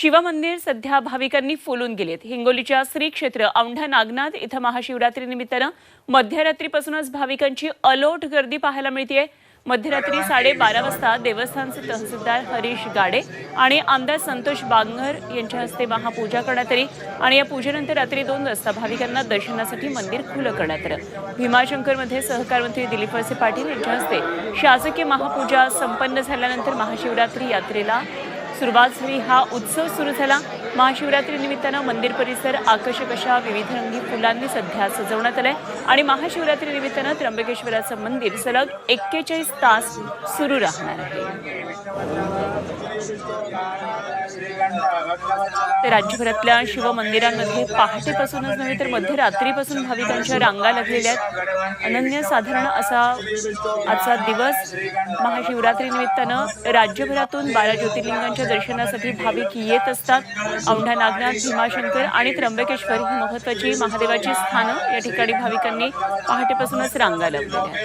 शिवमंदिर सध्या भाविकांनी फुलून गेलेत. हिंगोलीच्या श्री क्षेत्र औंढा नागनाथ इथं महाशिवरात्रीनिमित्तानं मध्यरात्रीपासूनच भाविकांची अलोट गर्दी पाहायला मिळतीये. मध्यरात्री साडेबारा वाजता देवस्थानचे तहसीलदार हरीश गाडे आणि आमदार संतोष बांगर यांच्या हस्ते महापूजा करण्यात आली आणि या पूजेनंतर रात्री दोन वाजता भाविकांना दर्शनासाठी मंदिर खुलं करण्यात आलं. भीमाशंकरमध्ये सहकार मंत्री दिलीप वळसे पाटील यांच्या हस्ते शासकीय महापूजा संपन्न झाल्यानंतर महाशिवरात्री यात्रेला सुरुवात झाली. हा उत्सव सुरू झाला. महाशिवरात्री निमित्तानं मंदिर परिसर आकर्षक अशा विविध रंगी फुलांनी सध्या सजवण्यात आलंय. आणि महाशिवरात्री निमित्तानं त्र्यंबकेश्वराचं मंदिर सलग एक्केचाळीस तास सुरू राहणार आहे. तर राज्यभरातल्या शिवमंदिरांमध्ये पहाटेपासूनच नव्हे तर मध्यरात्रीपासून भाविकांच्या रांगा लागलेल्या आहेत. अनन्यसाधारण असा आजचा दिवस महाशिवरात्री निमित्तानं राज्यभरातून बारा ज्योतिर्लिंगांच्या दर्शनासाठी भाविक येत असतात. औंढा नागनाथ भीमाशंकर आणि त्र्यंबकेश्वर ही महत्वाची महादेवाची स्थानं या ठिकाणी भाविकांनी पहाटेपासूनच रांगा लागलेल्या आहेत.